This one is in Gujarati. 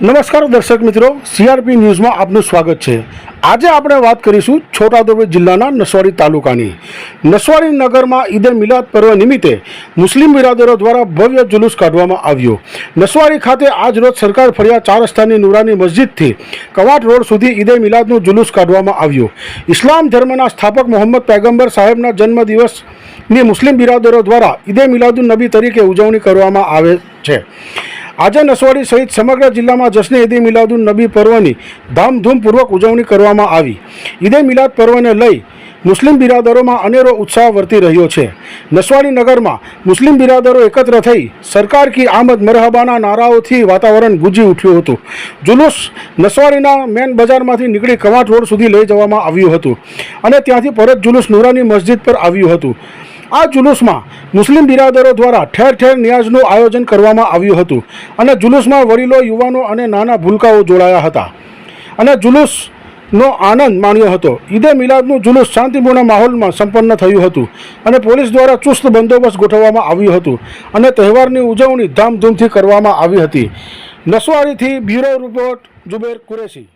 નમસ્કાર દર્શક મિત્રો સીઆરપી ન્યૂઝમાં આપનું સ્વાગત છે. આજે આપણે વાત કરીશું છોટાઉદેપુર જિલ્લાના નસવાડી તાલુકાની. નસવાડી નગરમાં ઈદે મિલાદ પર્વ નિમિત્તે મુસ્લિમ બિરાદરો દ્વારા ભવ્ય જુલુસ કાઢવામાં આવ્યો. નસવાડી ખાતે આજ રોજ સરકાર ફળિયા ચાર રસ્તાની નુરાની મસ્જિદથી કવાટ રોડ સુધી ઈદે મિલાદનું જુલુસ કાઢવામાં આવ્યું. ઇસ્લામ ધર્મના સ્થાપક મોહમ્મદ પૈગંબર સાહેબના જન્મદિવસની મુસ્લિમ બિરાદરો દ્વારા ઈદે મિલાદુન નબી તરીકે ઉજવણી કરવામાં આવે છે. આજે નસવાડી સહિત સમગ્ર જિલ્લામાં જશ્ન ઈદે મિલાદુન નબી પર્વની ધામધૂમપૂર્વક ઉજવણી કરવામાં આવી. ઈદે મિલાદ પર્વને લઈ મુસ્લિમ બિરાદરોમાં અનેરો ઉત્સાહ વર્તી રહ્યો છે. નસવાડી નગરમાં મુસ્લિમ બિરાદરો એકત્ર થઈ સરકાર કી આમદ મરહબાના નારાઓથી વાતાવરણ ગુંજી ઉઠ્યું હતું. જુલુસ નસવાડીના મેન બજારમાંથી નીકળી કવાટ રોડ સુધી લઈ જવામાં આવ્યું હતું અને ત્યાંથી પરત જુલુસ નુરાની મસ્જિદ પર આવ્યું હતું. આ જુલુસમાં મુસ્લિમ બિરાદરો દ્વારા ઠેર ઠેર નિયાઝનું આયોજન કરવામાં આવ્યું હતું અને જુલુસમાં વડીલો, યુવાનો અને નાના ભૂલકાઓ જોડાયા હતા. અને જુલુસનો આનંદ માણ્યો હતો. ઈદે મિલાદનું જુલુસ શાંતિપૂર્ણ માહોલમાં સંપન્ન થયું હતું અને પોલીસ દ્વારા ચુસ્ત બંદોબસ્ત ગોઠવવામાં આવ્યું હતું અને તહેવારની ઉજવણી ધામધૂમથી કરવામાં આવી હતી. નસવાડીથી બ્યુરો રિપોર્ટ જુબેર કુરેશી.